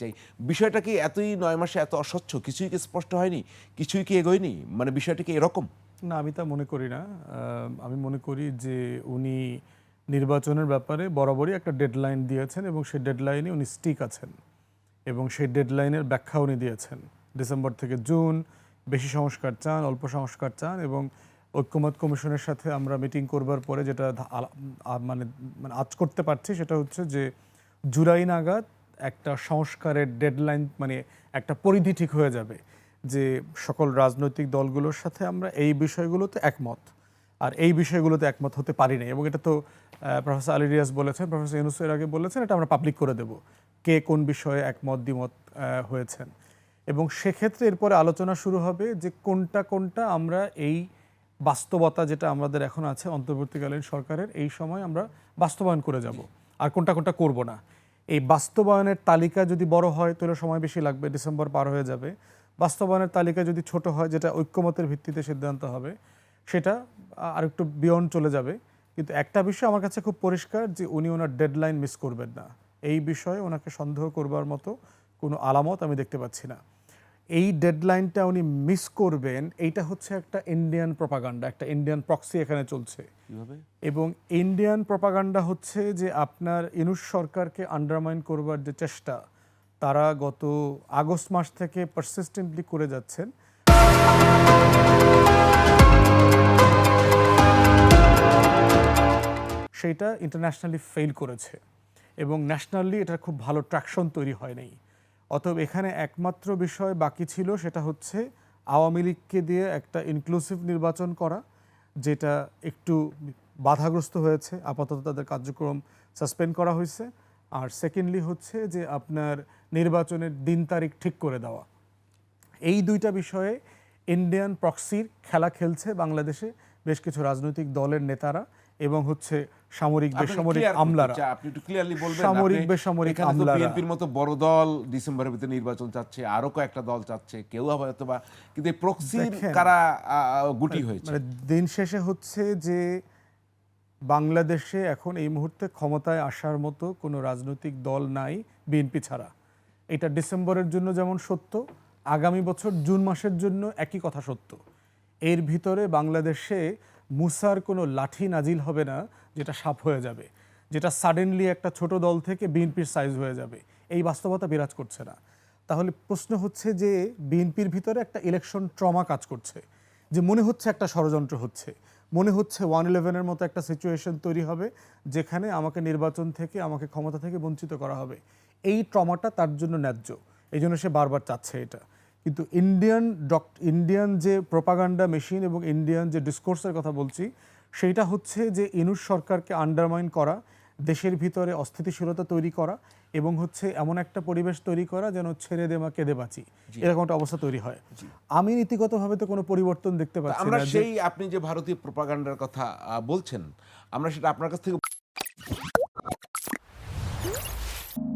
চাই। বিষয়টা কি এতই নয় মাসে এত অস্বচ্ছ? কিছুই কি স্পষ্ট হয়নি? কিছুই কি এগোয়নি? মানে বিষয়টা কি এরকম? না, আমি তা মনে করি না। আমি মনে করি যে উনি নির্বাচনের ব্যাপারে বরাবরই একটা ডেডলাইন দিয়েছেন এবং সেই ডেডলাইনে উনি স্টিক আছেন এবং সেই ডেডলাইনের ব্যাখ্যা উনি দিয়েছেন। ডিসেম্বর থেকে জুন, বেশি সংস্কার চান, অল্প সংস্কার চান এবং ঐক্যমত কমিশনের সাথে আমরা মিটিং করবার পরে যেটা মানে মানে আজ করতে পারছি সেটা হচ্ছে যে জুলাই নাগাদ একটা সংস্কারের ডেডলাইন মানে একটা পরিধি ঠিক হয়ে যাবে যে সকল রাজনৈতিক দলগুলোর সাথে আমরা এই বিষয়গুলোতে একমত। আর এই বিষয়গুলোতে একমত হতে পারি না এবং এটা তো প্রফেসর আলী রিয়াজ বলেছেন প্রফেসর ইউনুস এর আগে বলেছেন, এটা আমরা পাবলিক করে দেব, কে কোন বিষয়ে একমত, দ্বিমত হয়েছেন। এবং সেক্ষেত্রে এরপরে আলোচনা শুরু হবে যে কোনটা কোনটা আমরা এই বাস্তবতা যেটা আমাদের এখন আছে অন্তর্বর্তীকালীন সরকারের, এই সময় আমরা বাস্তবায়ন করে যাব। আর কোনটা কোনটা করব না। এই বাস্তবায়নের তালিকা যদি বড় হয়, তাহলে সময় বেশি লাগবে, ডিসেম্বর পার হয়ে যাবে। বাস্তবায়নের তালিকা যদি ছোট হয়, যেটা ঐক্যমতের ভিত্তিতে সিদ্ধান্ত হবে, সেটা আর একটু বিয়ন্ড চলে যাবে। কিন্তু একটা বিষয় আমার কাছে খুব পরিষ্কার যে, উনি ওনার ডেডলাইন মিস করবেন না। এই বিষয়ে ওনাকে সন্দেহ করবার মতো কোনো আলামত আমি দেখতে পাচ্ছি না। এই ডেডলাইনটা উনি মিস করবেন এইটা হচ্ছে একটা ইন্ডিয়ান প্রপাগান্ডা একটা ইন্ডিয়ান প্রক্সি এখানে চলছে। কীভাবে? এবং ইন্ডিয়ান প্রপাগান্ডা হচ্ছে যে আপনার ইনুস সরকারকে আন্ডারমাইন করবার যে চেষ্টা তারা গত আগস্ট মাস থেকে পারসিস্টেন্টলি করে যাচ্ছেন। সেইটা ইন্টারন্যাশনালি ফেল করেছে। এবং ন্যাশনালি এটার খুব ভালো ট্র্যাকশন তৈরি হয় নাই। অতএব এখানে একমাত্র বিষয় বাকি ছিল, সেটা হচ্ছে আওয়ামী লীগকে দিয়ে একটা ইনক্লুসিভ নির্বাচন করা, যেটা একটু বাধাগ্রস্ত হয়েছে। আপাতত তাদের কার্যক্রম সাসপেন্ড করা হয়েছে। আর সেকেন্ডলি হচ্ছে যে আপনার নির্বাচনের দিন তারিখ ঠিক করে দেওয়া। এই দুইটা বিষয়ে ইন্ডিয়ান প্রক্সির খেলা খেলছে বাংলাদেশে। বেশ কিছু রাজনৈতিক দলের নেতারা এবং হচ্ছে সামরিক বেসামরিক আমলারা। আপনি একটু ক্লিয়ারলি বলবেন সামরিক বেসামরিক আমলারা। বিএনপির মতো বড় দল ডিসেম্বরের ভিতরে নির্বাচন চাচ্ছে আরও কয়েকটা দল চাচ্ছে কেউ হয়তো বা কিন্তু প্রক্সির কারা গুটি হয়েছে? মানে দিন শেষে হচ্ছে যে বাংলাদেশে এখন এই মুহূর্তে ক্ষমতায় আসার মতো কোনো রাজনৈতিক দল নাই বিএনপি ছাড়া। এটা ডিসেম্বরের জন্য যেমন সত্য আগামী বছর জুন মাসের জন্য একই কথা সত্য। এর ভিতরে বাংলাদেশে মুসার কোনো লাঠি নাজিল হবে না, যেটা সাপ হয়ে যাবে, যেটা সাডেনলি একটা ছোট দল থেকে বিএনপির সাইজ হয়ে যাবে। এই বাস্তবতা বিরাজ করছে না। তাহলে প্রশ্ন হচ্ছে যে বিএনপির ভিতরে একটা ইলেকশন ট্রমা কাজ করছে, যে মনে হচ্ছে একটা ষড়যন্ত্র হচ্ছে, মনে হচ্ছে ওয়ান ইলেভেনের মতো একটা সিচুয়েশন তৈরি হবে, যেখানে আমাকে নির্বাচন থেকে, আমাকে ক্ষমতা থেকে বঞ্চিত করা হবে। এই ট্রমাটা তার জন্য ন্যায্য, এই জন্য সে বারবার চাচ্ছে এটা। কিন্তু ইন্ডিয়ান ডক ইন্ডিয়ান যে প্রপাগান্ডা মেশিন এবং ইন্ডিয়ান যে ডিসকোর্সের কথা বলছি সেইটা হচ্ছে যে ইনুস সরকারকে আন্ডারমাইন করা দেশের ভিতরে অস্থিতিশীলতা তৈরি করা এবং হচ্ছে এমন একটা পরিবেশ তৈরি করা যেন ছেড়ে দে মা কেঁদে বাঁচি। এরকম একটা অবস্থা তৈরি হয়। আমি নীতিগতভাবে তো কোনো পরিবর্তন দেখতে পাচ্ছি আমরা সেই আপনি যে ভারতীয় প্রোপাগান্ডার কথা বলছেন আমরা সেটা আপনার কাছ থেকে